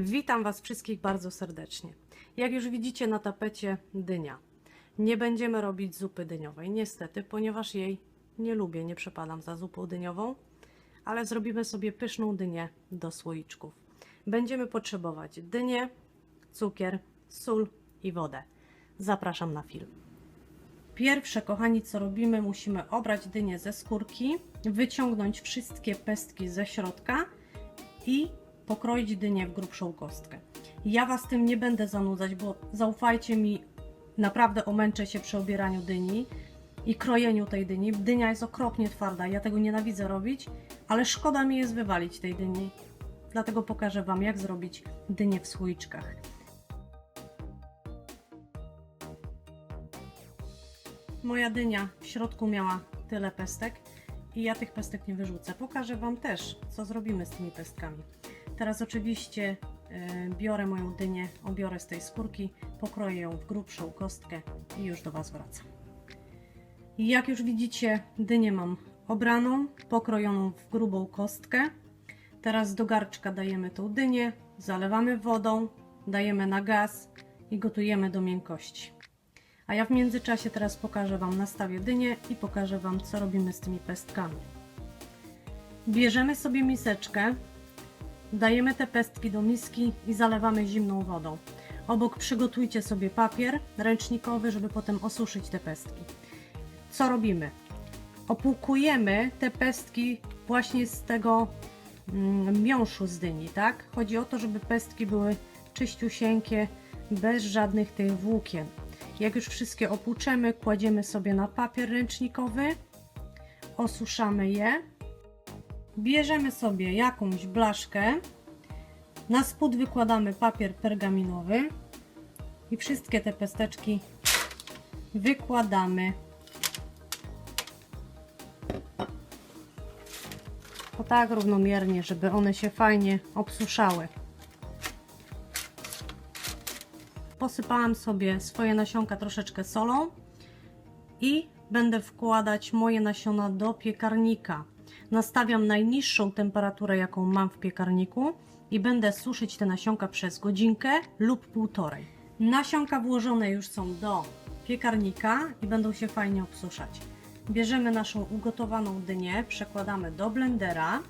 Witam Was wszystkich bardzo serdecznie. Jak już widzicie na tapecie dynia. Nie będziemy robić zupy dyniowej, niestety, ponieważ jej nie lubię, nie przepadam za zupą dyniową, ale zrobimy sobie pyszną dynię do słoiczków. Będziemy potrzebować dynię, cukier, sól i wodę. Zapraszam na film. Pierwsze, kochani, co robimy, musimy obrać dynię ze skórki, wyciągnąć wszystkie pestki ze środka i pokroić dynię w grubszą kostkę. Ja Was tym nie będę zanudzać, bo zaufajcie mi, naprawdę omęczę się przy obieraniu dyni i krojeniu tej dyni. Dynia jest okropnie twarda, ja tego nienawidzę robić, ale szkoda mi jest wywalić tej dyni. Dlatego pokażę Wam, jak zrobić dynię w słoiczkach. Moja dynia w środku miała tyle pestek i ja tych pestek nie wyrzucę. Pokażę Wam też, co zrobimy z tymi pestkami. Teraz oczywiście e, biorę moją dynię, obiorę z tej skórki, pokroję ją w grubszą kostkę i już do Was wracam. Jak już widzicie, dynię mam obraną, pokrojoną w grubą kostkę. Teraz do garczka dajemy tą dynię, zalewamy wodą, dajemy na gaz i gotujemy do miękkości. A ja w międzyczasie teraz pokażę Wam, nastawię dynię i pokażę Wam, co robimy z tymi pestkami. Bierzemy sobie miseczkę, dajemy te pestki do miski i zalewamy zimną wodą. Obok przygotujcie sobie papier ręcznikowy, żeby potem osuszyć te pestki. Co robimy? Opłukujemy te pestki właśnie z tego mm, miąższu z dyni, tak? Chodzi o to, żeby pestki były czyściusieńkie, bez żadnych tych włókien. Jak już wszystkie opłuczemy, kładziemy sobie na papier ręcznikowy, osuszamy je, bierzemy sobie jakąś blaszkę, na spód wykładamy papier pergaminowy i wszystkie te pesteczki wykładamy. O tak równomiernie, żeby one się fajnie obsuszały. Posypałam sobie swoje nasionka troszeczkę solą i będę wkładać moje nasiona do piekarnika. Nastawiam najniższą temperaturę, jaką mam w piekarniku i będę suszyć te nasionka przez godzinkę lub półtorej. Nasionka włożone już są do piekarnika i będą się fajnie obsuszać. Bierzemy naszą ugotowaną dynię, przekładamy do blendera.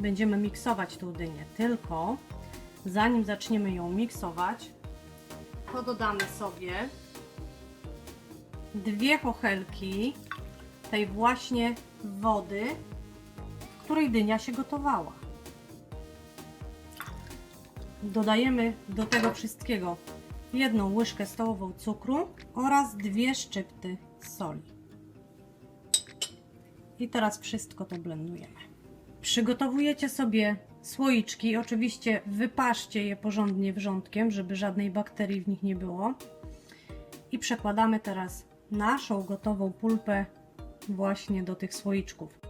Będziemy miksować tą dynię, tylko zanim zaczniemy ją miksować, to dodamy sobie dwie chochelki tej właśnie wody, której dynia się gotowała. Dodajemy do tego wszystkiego jedną łyżkę stołową cukru oraz dwie szczypty soli. I teraz wszystko to blendujemy. Przygotowujecie sobie słoiczki. Oczywiście wypaszcie je porządnie wrzątkiem, żeby żadnej bakterii w nich nie było. I przekładamy teraz naszą gotową pulpę właśnie do tych słoiczków.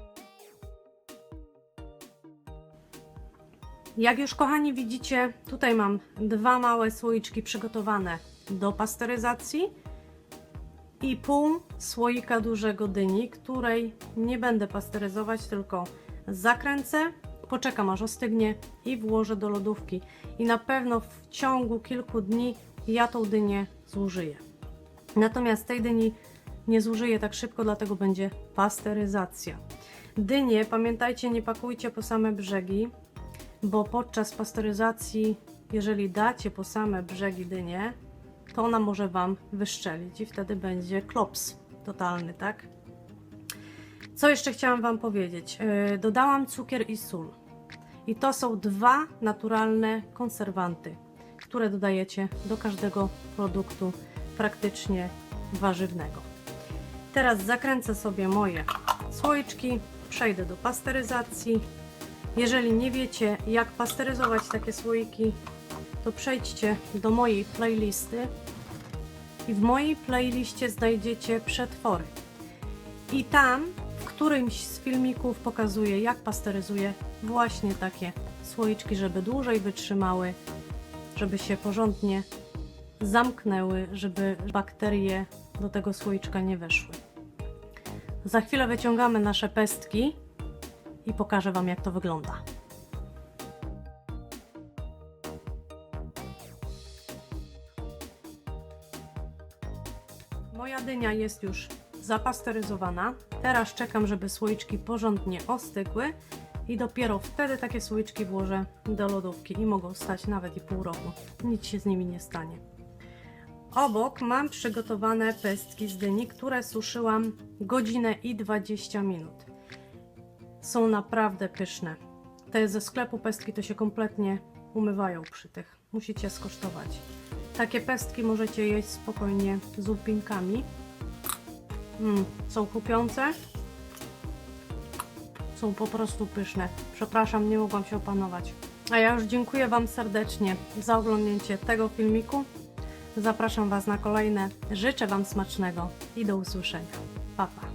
Jak już kochani widzicie, tutaj mam dwa małe słoiczki przygotowane do pasteryzacji i pół słoika dużego dyni, której nie będę pasteryzować, tylko zakręcę, poczekam aż ostygnie i włożę do lodówki. I na pewno w ciągu kilku dni ja tą dynię zużyję. Natomiast tej dyni nie zużyję tak szybko, dlatego będzie pasteryzacja. Dynie, pamiętajcie, nie pakujcie po same brzegi, bo podczas pasteryzacji, jeżeli dacie po same brzegi dynię, to ona może Wam wyszczelić i wtedy będzie klops totalny, tak? Co jeszcze chciałam Wam powiedzieć? Yy, dodałam cukier i sól. I to są dwa naturalne konserwanty, które dodajecie do każdego produktu praktycznie warzywnego. Teraz zakręcę sobie moje słoiczki, przejdę do pasteryzacji. Jeżeli nie wiecie, jak pasteryzować takie słoiki, to przejdźcie do mojej playlisty i w mojej playliście znajdziecie przetwory. I tam w którymś z filmików pokazuję, jak pasteryzuję właśnie takie słoiczki, żeby dłużej wytrzymały, żeby się porządnie zamknęły, żeby bakterie do tego słoiczka nie weszły. Za chwilę wyciągamy nasze pestki i pokażę Wam, jak to wygląda. Moja dynia jest już zapasteryzowana. Teraz czekam, żeby słoiczki porządnie ostygły i dopiero wtedy takie słoiczki włożę do lodówki i mogą stać nawet i pół roku. Nic się z nimi nie stanie. Obok mam przygotowane pestki z dyni, które suszyłam godzinę i 20 minut. Są naprawdę pyszne. Te ze sklepu pestki to się kompletnie umywają przy tych. Musicie skosztować. Takie pestki możecie jeść spokojnie z upinkami. Mm, są kupiące. Są po prostu pyszne. Przepraszam, nie mogłam się opanować. A ja już dziękuję Wam serdecznie za oglądnięcie tego filmiku. Zapraszam Was na kolejne. Życzę Wam smacznego i do usłyszenia. Pa, pa.